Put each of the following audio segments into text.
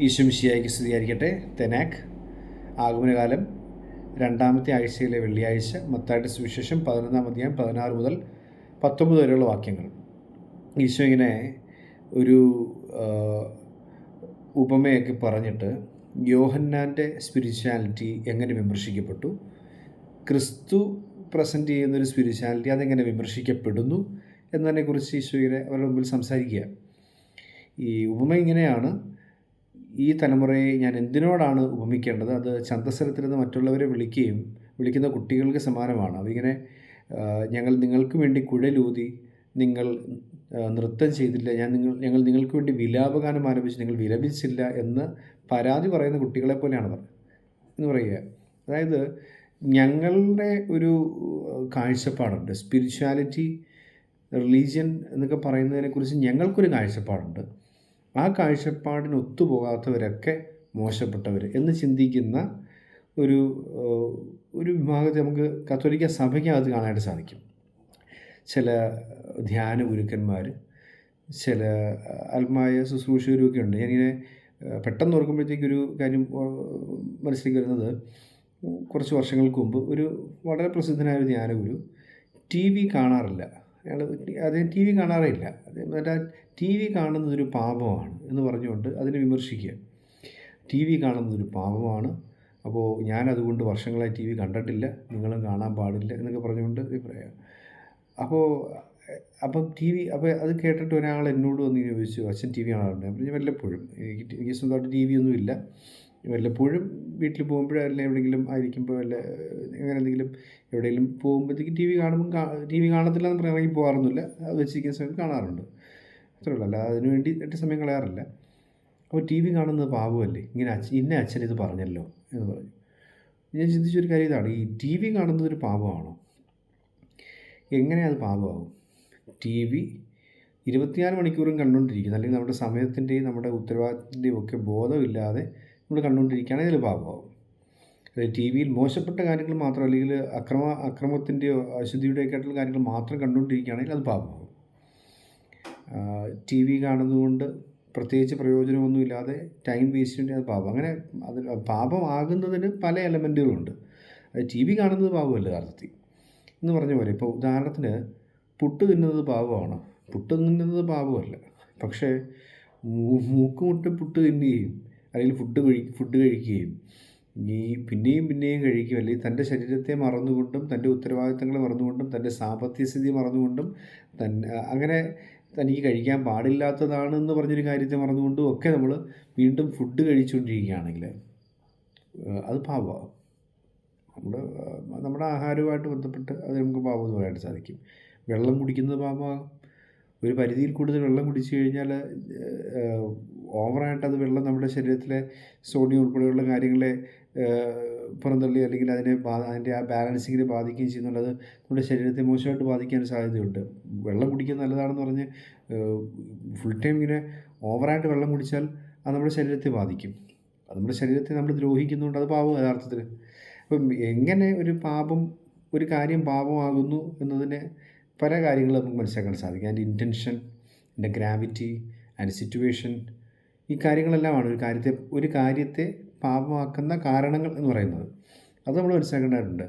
ഈശ്വമിശിയായിക്ക് സ്തുതിയായിരിക്കട്ടെ. തെനാക്ക് ആഗമനകാലം രണ്ടാമത്തെ ആഴ്ചയിലെ വെള്ളിയാഴ്ച. മത്തായിട്ട് സുവിശേഷം പതിനൊന്നാം അധ്യായം പതിനാറ് മുതൽ പത്തൊമ്പത് വരെയുള്ള വാക്യങ്ങൾ. ഈശോ ഇങ്ങനെ ഒരു ഉപമയൊക്കെ പറഞ്ഞിട്ട് യോഹന്നാന്റെ സ്പിരിച്വാലിറ്റി എങ്ങനെ വിമർശിക്കപ്പെട്ടു? ക്രിസ്തു പ്രസന്റ് ചെയ്യുന്നൊരു സ്പിരിച്വാലിറ്റി അതെങ്ങനെ വിമർശിക്കപ്പെടുന്നു എന്നതിനെക്കുറിച്ച് ഈശോ ഇങ്ങനെ അവരുടെ മുമ്പിൽ സംസാരിക്കുക. ഈ ഉപമ ഇങ്ങനെയാണ്. ഈ തലമുറയെ ഞാൻ എന്തിനോടാണ് ഉപമിക്കേണ്ടത്? അത് ചന്തസ്ഥലത്തിൽ നിന്ന് മറ്റുള്ളവരെ വിളിക്കുകയും വിളിക്കുന്ന കുട്ടികൾക്ക് സമാനമാണ്. അതിങ്ങനെ ആ, ഞങ്ങൾ നിങ്ങൾക്ക് വേണ്ടി കുഴലൂതി നിങ്ങൾ നൃത്തം ചെയ്തില്ല. ഞാൻ നിങ്ങൾ ഞങ്ങൾ നിങ്ങൾക്ക് വേണ്ടി വിലാപഗാനം ആരംഭിച്ച്. നിങ്ങൾ വിലപിച്ചില്ല എന്ന് പരാതി പറയുന്ന കുട്ടികളെ പോലെയാണ് അവർ. എന്ന് പറയുക. അതായത് ഞങ്ങളുടെ ഒരു കാഴ്ചപ്പാടുണ്ട്. സ്പിരിച്വാലിറ്റി റിലീജിയൻ എന്നൊക്കെ പറയുന്നതിനെക്കുറിച്ച് ഞങ്ങൾക്കൊരു കാഴ്ചപ്പാടുണ്ട്. ആ കാഴ്ചപ്പാടിന് ഒത്തുപോകാത്തവരൊക്കെ മോശപ്പെട്ടവർ എന്ന് ചിന്തിക്കുന്ന ഒരു ഒരു വിഭാഗത്തെ നമുക്ക് കത്തോലിക്ക സഭയ്ക്കകത്ത് കാണാനായിട്ട് സാധിക്കും. ചില ധ്യാന ഗുരുക്കന്മാർ ചില ആത്മായ ശുശ്രൂഷകരുമൊക്കെ ഉണ്ട്. ഞാനിങ്ങനെ പെട്ടെന്ന് ഓർക്കുമ്പോഴത്തേക്കൊരു കാര്യം മനസ്സിലേക്ക് വരുന്നത് കുറച്ച് വർഷങ്ങൾക്ക് മുമ്പ് ഒരു വളരെ പ്രസിദ്ധനായ ഒരു ധ്യാനഗുരു ടി വി കാണാറില്ല. അയാൾ അദ്ദേഹം ടി വി കാണാറേ ഇല്ല. മറ്റേ ടി വി കാണുന്നതൊരു പാപമാണ് എന്ന് പറഞ്ഞുകൊണ്ട് അതിനെ വിമർശിക്കുക. ടി വി കാണുന്നതൊരു പാപമാണ്. അപ്പോൾ ഞാനതുകൊണ്ട് വർഷങ്ങളായി ടി വി കണ്ടിട്ടില്ല നിങ്ങളും കാണാൻ പാടില്ല എന്നൊക്കെ പറഞ്ഞുകൊണ്ട് അഭിപ്രായം അപ്പോൾ അപ്പം ടി വി അപ്പോൾ അത് കേട്ടിട്ട് ഒരാൾ എന്നോട് വന്ന് ചോദിച്ചു അച്ഛൻ ടി വി കാണാറുണ്ട്? ഞാൻ പറഞ്ഞു വല്ലപ്പോഴും. എനിക്ക് എനിക്ക് സ്വന്തമായിട്ട് ടി വി ഒന്നും ഇല്ല വല്ലപ്പോഴും വീട്ടിൽ പോകുമ്പോഴോ അല്ലെങ്കിൽ എവിടെയെങ്കിലും ആയിരിക്കുമ്പോൾ വല്ല അങ്ങനെ എന്തെങ്കിലും എവിടെയെങ്കിലും പോകുമ്പോഴത്തേക്ക് ടി വി കാണുമ്പോൾ ടി വി കാണത്തില്ല എന്ന് പറയാൻ പോകാറൊന്നുമില്ല. അത് വെച്ചിരിക്കുന്ന സമയത്ത് കാണാറുണ്ട്. അത്രേ ഉള്ളൂ അല്ല അതിന് വേണ്ടി എട്ട് സമയം കളയാറില്ല. അപ്പോൾ ടി വി കാണുന്നത് പാവമല്ലേ ഇങ്ങനെ അച്ഛൻ ഇന്ന അച്ഛൻ ഇത് പറഞ്ഞല്ലോ എന്ന് പറഞ്ഞു. ഞാൻ ചിന്തിച്ചൊരു കാര്യം ഇതാണ്. ഈ ടി വി കാണുന്നത് ഒരു പാപമാണോ? എങ്ങനെ അത് പാപമാകും? ടി വി ഇരുപത്തിനാല് മണിക്കൂറും കണ്ടുകൊണ്ടിരിക്കുന്നു. അല്ലെങ്കിൽ നമ്മുടെ സമയത്തിന്റെയും നമ്മുടെ ഉത്തരവാദിത്തത്തിന്റെയും ഒക്കെ ബോധമില്ലാതെ നമ്മൾ കണ്ടുകൊണ്ടിരിക്കുകയാണെങ്കിൽ അതിൽ പാപമാകും. ടി വിയിൽ മോശപ്പെട്ട കാര്യങ്ങൾ മാത്രം അല്ലെങ്കിൽ അക്രമ അക്രമത്തിന്റെയോ അശുദ്ധിയുടെയൊക്കെ ആയിട്ടുള്ള കാര്യങ്ങൾ മാത്രം കണ്ടുകൊണ്ടിരിക്കുകയാണെങ്കിൽ അത് പാപമാകും. ടി വി കാണുന്നതുകൊണ്ട് പ്രത്യേകിച്ച് പ്രയോജനമൊന്നുമില്ലാതെ ടൈം വേസ്റ്റ് ചെയ്യേണ്ട അത് പാപം. അങ്ങനെ അത് പാപമാകുന്നതിന് പല എലമെന്റുകളുണ്ട്. അത് ടി വി കാണുന്നത് പാപമല്ല യഥാർത്ഥത്തിൽ. എന്ന് പറഞ്ഞ പോലെ ഇപ്പോൾ ഉദാഹരണത്തിന് പുട്ട് തിന്നുന്നത് പാപമാണ്. പുട്ട് തിന്നുന്നത് പാപമല്ല. പക്ഷേ മൂക്കുമുട്ട് പുട്ട് തിന്നുകയും അല്ലെങ്കിൽ ഫുഡ് കഴി ഫുഡ് കഴിക്കുകയും ഈ പിന്നെയും പിന്നെയും കഴിക്കും അല്ലെങ്കിൽ തന്റെ ശരീരത്തെ മറന്നുകൊണ്ടും തന്റെ ഉത്തരവാദിത്തങ്ങളെ മറന്നുകൊണ്ടും തന്റെ സാമ്പത്തിക സ്ഥിതി മറന്നുകൊണ്ടും തൻ അങ്ങനെ തനിക്ക് കഴിക്കാൻ പാടില്ലാത്തതാണ് എന്ന് പറഞ്ഞൊരു കാര്യത്തെ മറന്നുകൊണ്ടും ഒക്കെ നമ്മൾ വീണ്ടും ഫുഡ് കഴിച്ചുകൊണ്ടിരിക്കുകയാണെങ്കിൽ അത് പാപമാണ് നമ്മുടെ നമ്മുടെ ആഹാരവുമായിട്ട് ബന്ധപ്പെട്ട് അത് നമുക്ക് പാപം എന്ന് പറയാനായിട്ട് സാധിക്കും. വെള്ളം കുടിക്കുന്നത് പാപമാകും ഒരു പരിധിയിൽ കൂടുതൽ വെള്ളം കുടിച്ചു കഴിഞ്ഞാൽ ഓവറായിട്ട് അത് വെള്ളം നമ്മുടെ ശരീരത്തിലെ സോഡിയം ഉൾപ്പെടെയുള്ള കാര്യങ്ങളെ പുറന്തള്ളി അല്ലെങ്കിൽ അതിനെ അതിന്റെ ആ ബാലൻസിങ്ങിനെ ബാധിക്കുകയും ചെയ്യുന്നുള്ളത് നമ്മുടെ ശരീരത്തെ മോശമായിട്ട് ബാധിക്കാൻ സാധ്യതയുണ്ട്. വെള്ളം കുടിക്കുക നല്ലതാണെന്ന് പറഞ്ഞ് ഫുൾ ടൈം ഇങ്ങനെ ഓവറായിട്ട് വെള്ളം കുടിച്ചാൽ അത് നമ്മുടെ ശരീരത്തെ ബാധിക്കും. അത് നമ്മുടെ ശരീരത്തെ നമ്മൾ ദ്രോഹിക്കുന്നുണ്ട് അത് പാപം യഥാർത്ഥത്തിൽ. അപ്പം എങ്ങനെ ഒരു പാപം ഒരു കാര്യം പാപമാകുന്നു എന്നതിനെ പല കാര്യങ്ങളും നമുക്ക് മനസ്സിലാക്കാൻ സാധിക്കും. അതിന്റെ ഇന്റൻഷൻ അതിന്റെ ഗ്രാവിറ്റി അതിന്റെ സിറ്റുവേഷൻ ഈ കാര്യങ്ങളെല്ലാമാണ് ഒരു കാര്യത്തെ ഒരു കാര്യത്തെ പാപമാക്കുന്ന കാരണങ്ങൾ എന്ന് പറയുന്നത്. അത് നമ്മൾ മനസ്സിലാക്കേണ്ടതായിട്ടുണ്ട്.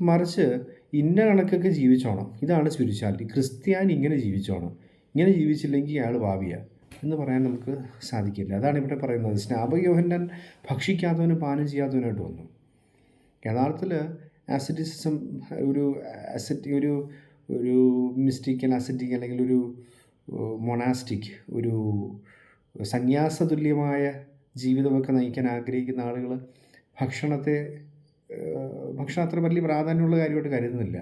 മറിച്ച് ഇന്ന കണക്കൊക്കെ ജീവിച്ചോണം. ഇതാണ് സ്പിരിച്വാലിറ്റി. ക്രിസ്ത്യാനി ഇങ്ങനെ ജീവിച്ചോണം. ഇങ്ങനെ ജീവിച്ചില്ലെങ്കിൽ അയാൾ ഭാവിയാണ് എന്ന് പറയാൻ നമുക്ക് സാധിക്കില്ല. അതാണ് ഇവിടെ പറയുന്നത്. സ്നാപകയോഹന്നാൻ ഭക്ഷിക്കാത്തവനും പാനം ചെയ്യാത്തവനായിട്ട് വന്നു. യഥാർത്ഥത്തിൽ ആസിഡിസം ഒരു അസറ്റി ഒരു ഒരു മിസ്റ്റിക്കൽ അസറ്റിക് അല്ലെങ്കിൽ ഒരു മൊണാസ്റ്റിക് ഒരു സന്യാസതുല്യമായ ജീവിതമൊക്കെ നയിക്കാൻ ആഗ്രഹിക്കുന്ന ആളുകൾ ഭക്ഷണത്തെ ഭക്ഷണം അത്ര വലിയ പ്രാധാന്യമുള്ള കാര്യമായിട്ട് കരുതുന്നില്ല.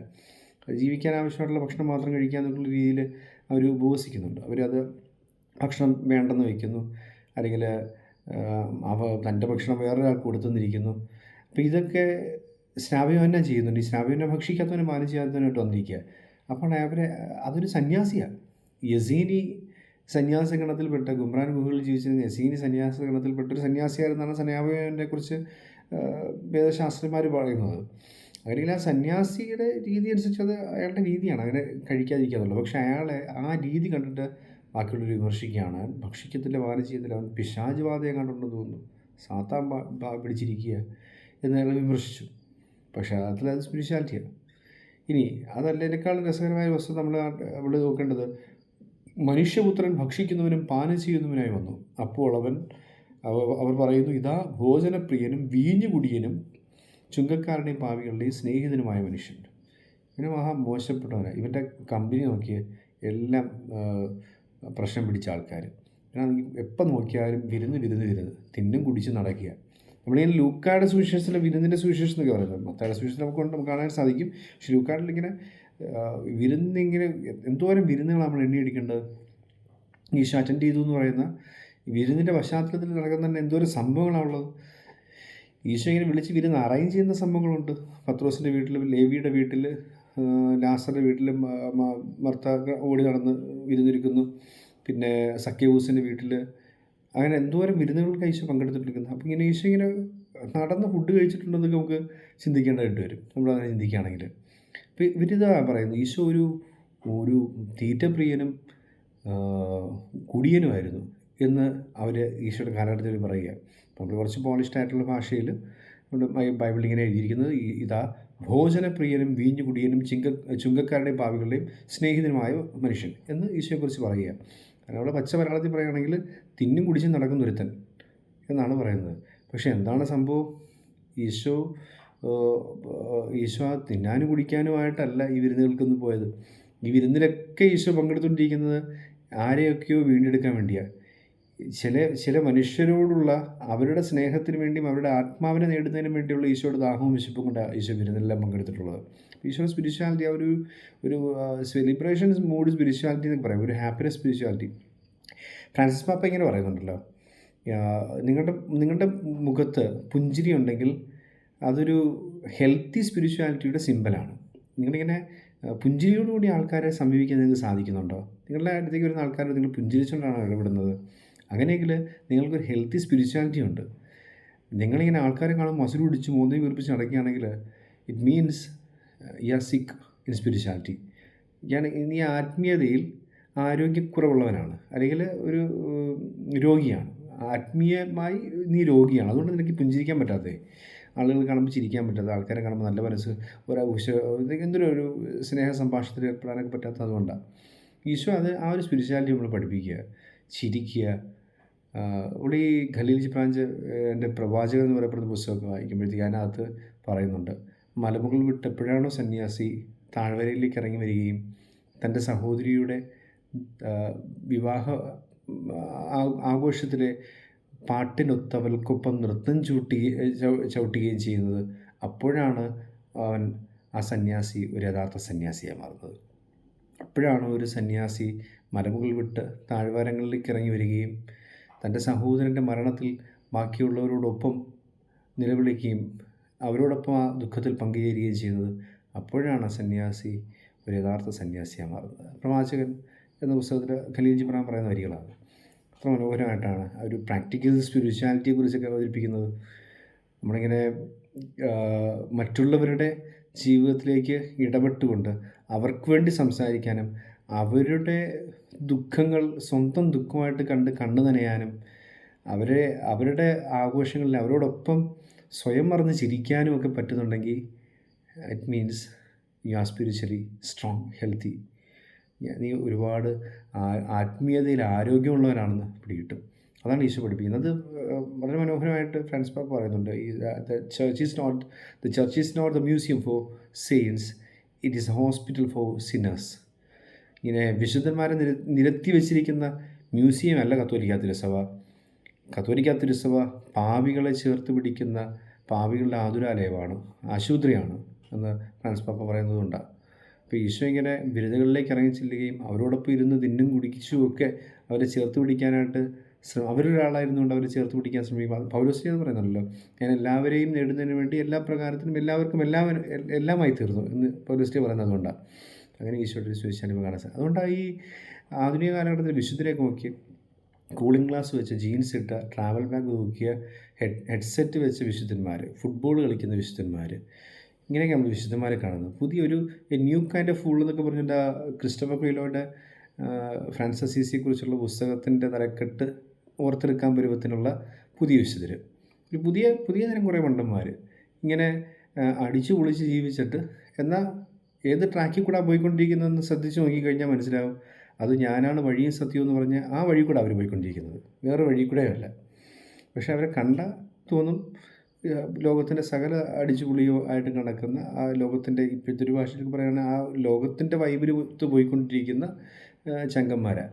ജീവിക്കാൻ ആവശ്യമായിട്ടുള്ള ഭക്ഷണം മാത്രം കഴിക്കുക എന്നുള്ള രീതിയിൽ അവർ ഉപവസിക്കുന്നുണ്ട്. അവരത് ഭക്ഷണം വേണ്ടെന്ന് വയ്ക്കുന്നു. അല്ലെങ്കിൽ അവ തന്റെ ഭക്ഷണം വേറൊരാൾക്ക് കൊടുത്തുനിന്നിരിക്കുന്നു അപ്പോൾ ഇതൊക്കെ സ്നാപയോഹന ചെയ്യുന്നുണ്ട്. ഈ സ്നാപയോഹന ഭക്ഷിക്കാത്തവനും പാനം ചെയ്യാത്തവനായിട്ട് വന്നിരിക്കുക. അപ്പോൾ അവരെ അതൊരു സന്യാസിയാണ്. യസീനി സന്യാസ ഗണത്തിൽപ്പെട്ട ഗുമ്രാൻ ഗുഹകളിൽ ജീവിച്ചിരുന്ന യസീനി സന്യാസ ഗണത്തിൽപ്പെട്ട ഒരു സന്യാസിയായിരുന്നാണ് സന്യാപനെ കുറിച്ച് വേദശാസ്ത്രന്മാർ പറയുന്നത്. അല്ലെങ്കിൽ ആ സന്യാസിയുടെ രീതി അനുസരിച്ച് അത് അയാളുടെ രീതിയാണ്. അങ്ങനെ കഴിക്കാതിരിക്കുക എന്നുള്ളത് പക്ഷേ അയാളെ ആ രീതി കണ്ടിട്ട് ബാക്കിയുള്ളവർ വിമർശിക്കുകയാണ്. ഭക്ഷിക്കത്തില്ല പാലം ചെയ്യത്തില്ല. അവൻ പിശാജ് ബാധയെ കണ്ടുണ്ടെന്ന് തോന്നുന്നു. സാത്താൻ പിടിച്ചിരിക്കുക എന്ന് അയാൾ വിമർശിച്ചു. പക്ഷേ അതിൽ അത് സ്പിരിച്വാലിറ്റിയാണ്. ഇനി അതല്ല രസകരമായ വസ്തു നമ്മൾ അവിടെ നോക്കേണ്ടത്. മനുഷ്യപുത്രൻ ഭക്ഷിക്കുന്നവനും പാനം ചെയ്യുന്നവനായി വന്നു. അപ്പോൾ അവൻ അവ- അവർ പറയുന്നു ഇതാ ഭോജനപ്രിയനും വീഞ്ഞു കുടിയനും ചുങ്കക്കാരുടെയും പാവികളുടെയും സ്നേഹിതനുമായ മനുഷ്യൻ. ഇവന് മഹാ മോശപ്പെട്ടവനാണ് ഇവന്റെ കമ്പനി നോക്കിയ എല്ലാം പ്രശ്നം പിടിച്ച ആൾക്കാർ ഇവനാണെങ്കിൽ എപ്പം നോക്കിയാലും വിരുന്ന് വിരുന്ന് വിരുന്ന്. തിന്നും കുടിച്ച് നടക്കുക. നമ്മളിങ്ങനെ ലൂക്കാട് സുവിശേഷത്തിലെ വിരുന്നിന്റെ സുവിശേഷം എന്നൊക്കെ പറയുന്നത്. മത്തായുടെ സുവിശേഷം കൊണ്ട് നമുക്ക് കാണാൻ സാധിക്കും. പക്ഷെ ആ, വിരുന്നിങ്ങനെ എന്തോരം വിരുന്നുകൾ നമ്മൾ എണ്ണിയടിക്കേണ്ടത്? ഈശോ അറ്റൻഡ് ചെയ്തു എന്ന് പറയുന്ന വിരുന്നിന്റെ പശ്ചാത്തലത്തിൽ നടക്കുന്ന തന്നെ എന്തോരം സംഭവങ്ങളാണുള്ളത് ഈശോ ഇങ്ങനെ വിളിച്ച് വിരുന്ന് അറേഞ്ച് ചെയ്യുന്ന സംഭവങ്ങളുണ്ട്. പത്രോസിന്റെ വീട്ടിൽ ലേവിയുടെ വീട്ടിൽ ലാസറിന്റെ വീട്ടിൽ ഭർത്താക്ക ഓടി നടന്ന് വിരുന്നിരിക്കുന്നു. പിന്നെ സഖ്യവൂസിന്റെ വീട്ടിൽ അങ്ങനെ എന്തോരം വിരുന്നുകൾക്ക് ഈശോ പങ്കെടുത്തിട്ടിരിക്കുന്നു അപ്പോൾ ഇങ്ങനെ ഈശോ ഇങ്ങനെ നടന്ന് ഫുഡ് കഴിച്ചിട്ടുണ്ടെന്നൊക്കെ നമുക്ക് ചിന്തിക്കേണ്ടതായിട്ട് വരും. നമ്മളങ്ങനെ ചിന്തിക്കുകയാണെങ്കിൽ. ഇവരിതാ പറയുന്നത് ഈശോ ഒരു ഒരു തീറ്റപ്രിയനും കുടിയനുമായിരുന്നു എന്ന് അവർ ഈശോയുടെ കാലഘട്ടത്തിൽ പറയുക. നമ്മൾ കുറച്ച് പോളിഷ്ഡ് ആയിട്ടുള്ള ഭാഷയിൽ ബൈബിൾ ഇങ്ങനെ എഴുതിയിരിക്കുന്നത് ഇതാ ഭോജനപ്രിയനും വീഞ്ഞു കുടിയനും ചിങ്ക ചുങ്കക്കാരുടെയും പാവികളുടെയും സ്നേഹിതനുമായ മനുഷ്യൻ എന്ന് ഈശോയെക്കുറിച്ച് പറയുക. കാരണം അവിടെ പച്ച മലയാളത്തിൽ പറയുകയാണെങ്കിൽ തിന്നും കുടിച്ചും നടക്കുന്ന ഒരുത്തൻ എന്നാണ് പറയുന്നത്. പക്ഷേ എന്താണ് സംഭവം? ഈശോ ഈശോ തിന്നാനും കുടിക്കാനുമായിട്ടല്ല ഈ വിരുന്നുകൾക്കൊന്നും പോയത്. ഈ വിരുന്നിലൊക്കെ ഈശോ പങ്കെടുത്തുകൊണ്ടിരിക്കുന്നത് ആരെയൊക്കെയോ വീണ്ടെടുക്കാൻ വേണ്ടിയാണ് ചില ചില മനുഷ്യരോടുള്ള അവരുടെ സ്നേഹത്തിന് വേണ്ടിയും അവരുടെ ആത്മാവിനെ നേടുന്നതിനും വേണ്ടിയുള്ള ഈശോയുടെ ദാഹവും വിശപ്പും കൊണ്ടാണ് ഈശോ വിരുന്നെല്ലാം പങ്കെടുത്തിട്ടുള്ളത്. ഈശോ സ്പിരിച്വാലിറ്റി ആ ഒരു ഒരു സെലിബ്രേഷൻ മൂഡ് സ്പിരിച്വാലിറ്റി എന്നൊക്കെ പറയും. ഒരു ഹാപ്പിനെസ് സ്പിരിച്വാലിറ്റി ഫ്രാൻസിസ് പാപ്പ ഇങ്ങനെ പറയുന്നുണ്ടല്ലോ. നിങ്ങളുടെ നിങ്ങളുടെ മുഖത്ത് പുഞ്ചിരി ഉണ്ടെങ്കിൽ അതൊരു ഹെൽത്തി സ്പിരിച്വാലിറ്റിയുടെ സിമ്പലാണ് നിങ്ങളിങ്ങനെ പുഞ്ചിരിയോടുകൂടി ആൾക്കാരെ സമീപിക്കാൻ നിങ്ങൾക്ക് സാധിക്കുന്നുണ്ടോ? നിങ്ങളുടെ അടുത്തേക്ക് വരുന്ന ആൾക്കാർ നിങ്ങൾ പുഞ്ചിരിച്ചുകൊണ്ടാണ് ഇടപെടുന്നത്. അങ്ങനെയെങ്കിൽ നിങ്ങൾക്കൊരു ഹെൽത്തി സ്പിരിച്വാലിറ്റി ഉണ്ട്. നിങ്ങളിങ്ങനെ ആൾക്കാരെ കാണുമ്പോൾ മസിൽ പിടിച്ച് മൂന്നേ വീർപ്പിച്ച് നടക്കുകയാണെങ്കിൽ it means you are sick in spirituality ഞാൻ ഈ ആത്മീയതയിൽ ആരോഗ്യക്കുറവുള്ളവനാണ്. അല്ലെങ്കിൽ ഒരു രോഗിയാണ്. ആത്മീയമായി നീ രോഗിയാണ്. അതുകൊണ്ട് നിനക്ക് പുഞ്ചിരിക്കാൻ പറ്റാത്തേ ആളുകൾ കാണുമ്പോൾ ചിരിക്കാൻ പറ്റാത്ത ആൾക്കാരെ കാണുമ്പോൾ നല്ല മനസ്സ് ഒരു ഉശ എന്തൊരു ഒരു സ്നേഹ സംഭാഷണത്തിൽ ഏർപ്പെടാനൊക്കെ പറ്റാത്തത് ഈശോ അത് ആ ഒരു സ്പിരിച്വാലിറ്റി നമ്മൾ പഠിപ്പിക്കുക ചിരിക്കുക. ഇവിടെ ഈ ഖലീൽ ജിബ്രാഞ്ച് എന്റെ പ്രവാചകൻ എന്ന് പറയപ്പെടുന്ന പുസ്തകമൊക്കെ വായിക്കുമ്പോഴത്തേക്ക് അതിനകത്ത് പറയുന്നുണ്ട് മലമുകൾ വിട്ടപ്പോഴാണോ സന്യാസി താഴ്വരയിലേക്ക് ഇറങ്ങി വരികയും തന്റെ സഹോദരിയുടെ വിവാഹ ആഘോഷത്തിലെ പാട്ടിനൊത്തവൾക്കൊപ്പം നൃത്തം ചൂട്ടി ചവ- ചവിട്ടുകയും ചെയ്യുന്നത്. അപ്പോഴാണ് അവൻ ആ സന്യാസി ഒരു യഥാർത്ഥ സന്യാസിയായി മാറുന്നത്. അപ്പോഴാണ് ഒരു സന്യാസി മരമുകൾ വിട്ട് താഴ്വാരങ്ങളിലേക്ക് ഇറങ്ങി വരികയും തന്റെ സഹോദരന്റെ മരണത്തിൽ ബാക്കിയുള്ളവരോടൊപ്പം നിലവിളിക്കുകയും അവരോടൊപ്പം ആ ദുഃഖത്തിൽ പങ്കുചേരുകയും ചെയ്യുന്നത്. അപ്പോഴാണ് സന്യാസി ഒരു യഥാർത്ഥ സന്യാസിയായി മാറുന്നത്. പ്രവാചകൻ എന്ന പുസ്തകത്തിൽ ഖലീൽ പറയുന്ന വരികളാണ്. അത്ര മനോഹരമായിട്ടാണ് ആ ഒരു പ്രാക്ടിക്കൽ സ്പിരിച്വാലിറ്റിയെക്കുറിച്ചൊക്കെ അവതരിപ്പിക്കുന്നത്. നമ്മളിങ്ങനെ മറ്റുള്ളവരുടെ ജീവിതത്തിലേക്ക് ഇടപെട്ടുകൊണ്ട് അവർക്ക് വേണ്ടി സംസാരിക്കാനും അവരുടെ ദുഃഖങ്ങൾ സ്വന്തം ദുഃഖമായിട്ട് കണ്ട് കണ്ണു നനയാനും അവരെ അവരുടെ ആഘോഷങ്ങളിൽ അവരോടൊപ്പം സ്വയം മറന്ന് ചിരിക്കാനും ഒക്കെ പറ്റുന്നുണ്ടെങ്കിൽ it means you are spiritually strong healthy നീ ഒരുപാട് ആത്മീയതയിൽ ആരോഗ്യമുള്ളവരാണെന്ന് പിടികിട്ടും. അതാണ് ഈശോ പഠിപ്പിക്കുന്നത്. അത് വളരെ മനോഹരമായിട്ട് ഫ്രാൻസ് പാപ്പ പറയുന്നുണ്ട്. The church is not the church is not the museum for saints it is hospital for sinners ഇങ്ങനെ വിശുദ്ധന്മാരെ നിര നിരത്തി വെച്ചിരിക്കുന്ന മ്യൂസിയം അല്ല കത്തോലിക്ക തിരുസഭ കത്തോലിക്ക തിരുസഭ പാവികളെ ചേർത്ത് പിടിക്കുന്ന പാവികളുടെ ആതുരാലയമാണ് ആശുപത്രിയാണ് എന്ന് ഫ്രാൻസ് പാപ്പ പറയുന്നതുകൊണ്ടാണ്. അപ്പോൾ ഈശോ ഇങ്ങനെ ബിരുദങ്ങളിലേക്ക് ഇറങ്ങി ചെല്ലുകയും അവരോടൊപ്പം ഇരുന്ന് തിന്നും കുടിച്ചും ഒക്കെ അവരെ ചേർത്ത് പിടിക്കാനായിട്ട് ശ്രമം അവരൊരാളായിരുന്നുകൊണ്ട് അവരെ ചേർത്ത് പിടിക്കാൻ ശ്രമിക്കും. പൗലോസ്ലി എന്ന് പറയുന്നുണ്ടല്ലോ ഞാൻ എല്ലാവരെയും നേടുന്നതിന് വേണ്ടി എല്ലാ പ്രകാരത്തിനും എല്ലാവർക്കും എല്ലാവരും എല്ലാമായി തീർന്നു എന്ന് പൗലോസ്ലി പറയുന്നത് അതുകൊണ്ടാണ് അങ്ങനെ ഈശോയുടെ ഒരു സുവിശേഷം കാണാൻ സാധിക്കും അതുകൊണ്ടാണ് ഈ ആധുനിക കാലഘട്ടത്തിൽ വിശുദ്ധരെയൊക്കെ നോക്കി കൂളിംഗ് ഗ്ലാസ് വെച്ച് ജീൻസ് ഇട്ട ട്രാവൽ ബാഗ് തൂക്കിയ ഹെഡ് ഹെഡ്സെറ്റ് വെച്ച് വിശുദ്ധന്മാർ ഫുട്ബോൾ കളിക്കുന്ന വിശുദ്ധന്മാർ ഇങ്ങനെയൊക്കെ നമ്മൾ വിശുദ്ധന്മാരെ കാണുന്നത്. പുതിയൊരു ന്യൂ കൈൻഡ് ഓഫ് ഫുൾ എന്നൊക്കെ പറഞ്ഞിട്ട് ആ ക്രിസ്റ്റഫർ ക്രീലോയുടെ ഫ്രാൻസിസ് കുറിച്ചുള്ള പുസ്തകത്തിന്റെ തലക്കെട്ട് ഓർത്തെടുക്കാൻ പരുവത്തിനുള്ള പുതിയ വിശുദ്ധർ ഒരു പുതിയ പുതിയ തരം കുറേ മണ്ടന്മാർ ഇങ്ങനെ അടിച്ചു പൊളിച്ച് ജീവിച്ചിട്ട് എന്നാൽ ഏത് ട്രാക്കിൽ കൂടെ പോയിക്കൊണ്ടിരിക്കുന്നതെന്ന് ശ്രദ്ധിച്ച് നോക്കിക്കഴിഞ്ഞാൽ മനസ്സിലാവും അത് ഞാനാണ് വഴിയും സത്യവും എന്ന് പറഞ്ഞ് ആ വഴി കൂടെ അവർ പോയിക്കൊണ്ടിരിക്കുന്നത്. വേറെ വഴി കൂടെ അല്ല. പക്ഷെ അവരെ കണ്ട തോന്നും ലോകത്തിന്റെ സകല അടിച്ചുപൊളിയോ ആയിട്ട് നടക്കുന്ന ആ ലോകത്തിന്റെ ഇപ്പോഴത്തെ ഒരു ഭാഷയിൽ പറയുകയാണെങ്കിൽ ആ ലോകത്തിന്റെ വൈബിൽ പോയിക്കൊണ്ടിരിക്കുന്ന ചങ്കന്മാരാ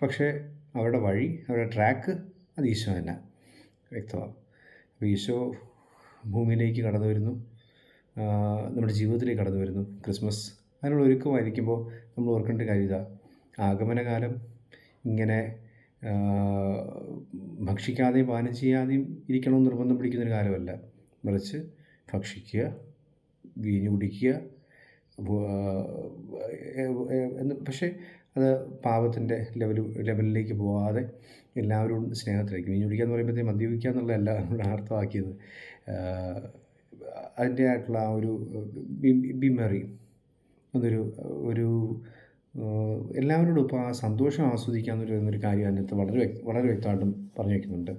പക്ഷേ അവരുടെ വഴി അവരുടെ ട്രാക്ക് അത് ഈശോ തന്നെ വ്യക്തമാകും അപ്പോൾ ഈശോ ഭൂമിയിലേക്ക് കടന്നു വരുന്നു നമ്മുടെ ജീവിതത്തിലേക്ക് കടന്നു വരുന്നു. ക്രിസ്മസ് അതിനുള്ള ഒരുക്കമായിരിക്കുമ്പോൾ നമ്മൾ ഓർക്കേണ്ട കാര്യം ആഗമനകാലം ഇങ്ങനെ ഭക്ഷിക്കാതെയും പാനം ചെയ്യാതെയും ഇരിക്കണമെന്ന് നിർബന്ധം പിടിക്കുന്നൊരു കാലമല്ല. മറിച്ച് ഭക്ഷിക്കുക വീഞ്ഞു കുടിക്കുക എന്ന് പക്ഷേ അത് പാപത്തിന്റെ ലെവൽ ലെവലിലേക്ക് പോകാതെ എല്ലാവരും സ്നേഹത്തിലേക്ക്. വീഞ്ഞു കുടിക്കുക എന്ന് പറയുമ്പോഴത്തേക്കും മദ്യപിക്കുക എന്നുള്ളതല്ല നമ്മൾ അർത്ഥമാക്കിയത്. അതിന്റെ ആയിട്ടുള്ള ആ ഒരു ബിമറി എന്നൊരു ഒരു എല്ലാവരോടും ഇപ്പോൾ ആ സന്തോഷം ആസ്വദിക്കാമെന്ന് പറയുന്നൊരു കാര്യം അതിനകത്ത് വളരെ വളരെ വ്യക്തമായിട്ടും പറഞ്ഞു വയ്ക്കുന്നുണ്ട്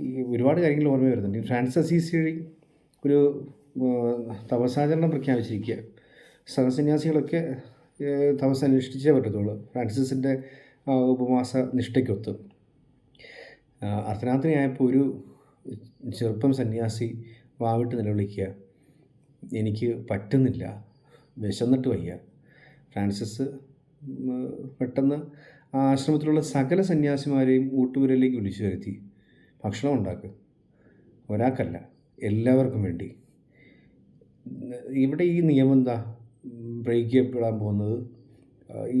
ഈ ഒരുപാട് കാര്യങ്ങൾ ഓർമ്മ വരുന്നുണ്ട്. ഈ ഫ്രാൻസിസ് അസീസി ഒരു തപസാചരണം പ്രഖ്യാപിച്ചിരിക്കുക. സഹസന്യാസികളൊക്കെ തപസ് അനുഷ്ഠിച്ചേ പറ്റത്തുള്ളൂ. ഫ്രാൻസിസിന്റെ ഉപവാസ നിഷ്ഠയ്ക്കൊത്ത്. അർദ്ധരാത്രിയായപ്പോൾ ഒരു ചെറുപ്പം സന്യാസി വാവിട്ട് നിലവിളിക്കുക. എനിക്ക് പറ്റുന്നില്ല. വിശന്നിട്ട് വയ്യ. ഫ്രാൻസിസ് പെട്ടെന്ന് ആ ആശ്രമത്തിലുള്ള സകല സന്യാസിമാരെയും ഊട്ടുപുരയിലേക്ക് വിളിച്ചു വരുത്തി. ഭക്ഷണം ഉണ്ടാക്കുക ഒരാൾക്കല്ല എല്ലാവർക്കും വേണ്ടി. ഇവിടെ ഈ നിയമം എന്താ? ബ്രേക്ക് ചെയ്യപ്പെടാൻ പോകുന്നത്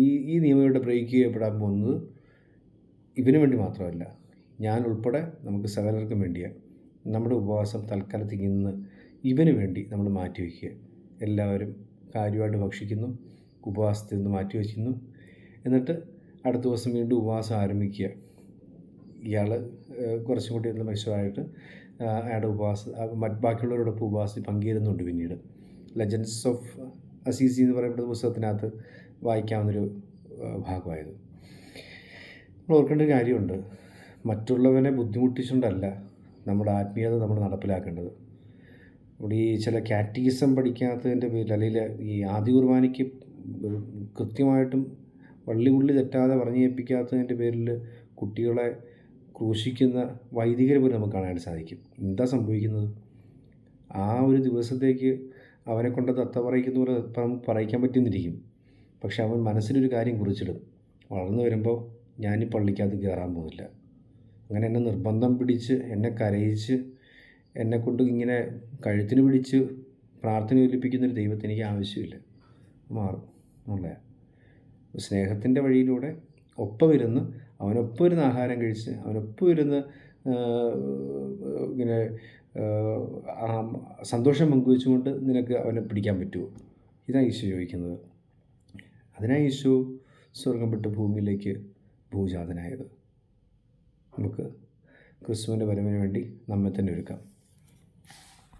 ഈ ഈ നിയമം ഇവിടെ ബ്രേക്ക് ചെയ്യപ്പെടാൻ പോകുന്നത് ഇവന് വേണ്ടി മാത്രമല്ല. ഞാൻ ഉൾപ്പെടെ നമുക്ക് സകലർക്കും വേണ്ടിയാണ് നമ്മുടെ ഉപവാസം തൽക്കാലത്തേക്ക് ഇന്ന് ഇവന് വേണ്ടി നമ്മൾ മാറ്റി മാറ്റിവെക്കുക എല്ലാവരും കാര്യമായിട്ട് ഭക്ഷിക്കുന്നു. ഉപവാസത്തിൽ നിന്ന് മാറ്റിവെക്കുന്നു എന്നിട്ട് അടുത്ത ദിവസം വീണ്ടും ഉപവാസം ആരംഭിക്കുക. ഇയാൾ കുറച്ചും കൂടി ഒന്ന് മെച്ചമായിട്ട് അയാളുടെ ഉപവാസം മറ്റ് ബാക്കിയുള്ളവരോടൊപ്പം ഉപവാസത്തിൽ പങ്കുചേരുന്നുണ്ട് പിന്നീട്. ലെജൻസ് ഓഫ് അസീസി എന്ന് പറയപ്പെടുന്ന പുസ്തകത്തിനകത്ത് വായിക്കാവുന്നൊരു ഭാഗമായത്. നമ്മൾ ഓർക്കേണ്ട ഒരു കാര്യമുണ്ട്. മറ്റുള്ളവനെ ബുദ്ധിമുട്ടിച്ചുകൊണ്ടല്ല നമ്മുടെ ആത്മീയത നമ്മൾ നടപ്പിലാക്കേണ്ടത്. നമ്മുടെ ഈ ചില കാറ്റീസം പഠിക്കാത്തതിന്റെ പേരിൽ അല്ലെങ്കിൽ ഈ ആദ്യ കുർബാനയ്ക്ക് കൃത്യമായിട്ടും വള്ളി ഉള്ളി തെറ്റാതെ പറഞ്ഞു കേൾപ്പിക്കാത്തതിന്റെ പേരിൽ കുട്ടികളെ ക്രൂശിക്കുന്ന വൈദികരെ പോലും നമുക്ക് കാണാനായിട്ട് സാധിക്കും. എന്താ സംഭവിക്കുന്നത്? ആ ഒരു ദിവസത്തേക്ക് അവനെ കൊണ്ട് തത്ത പറയിക്കുന്ന പോലെ നമുക്ക് പറയിക്കാൻ പറ്റുന്നിരിക്കും പക്ഷെ അവൻ മനസ്സിലൊരു കാര്യം കുറിച്ചിടും. വളർന്നു വരുമ്പോൾ ഞാൻ ഈ പള്ളിക്കകത്ത് കയറാൻ പോകുന്നില്ല. അങ്ങനെ എന്നെ നിർബന്ധം പിടിച്ച് എന്നെ കരയിച്ച് എന്നെ കൊണ്ട് ഇങ്ങനെ കഴുത്തിന് പിടിച്ച് പ്രാർത്ഥന ഒലിപ്പിക്കുന്നൊരു ദൈവത്തിന് എനിക്ക് ആവശ്യമില്ല. മാറും. എന്നുള്ള സ്നേഹത്തിന്റെ വഴിയിലൂടെ ഒപ്പം ഇരുന്ന് അവനൊപ്പം ഇരുന്ന് ആഹാരം കഴിച്ച് അവനൊപ്പം ഇരുന്ന് ഇങ്ങനെ സന്തോഷം പങ്കുവെച്ചുകൊണ്ട് നിനക്ക് അവനെ പിടിക്കാൻ പറ്റുമോ? ഇതാണ് ഈശോ ചോദിക്കുന്നത്. അതിനാണ് ഈശോ സ്വർഗം വിട്ട് ഭൂമിയിലേക്ക് ഭൂജാതനായത്. നമുക്ക് ക്രിസ്തുവിന്റെ വരവിന് വേണ്ടി നമ്മെ തന്നെ ഒരുക്കാം.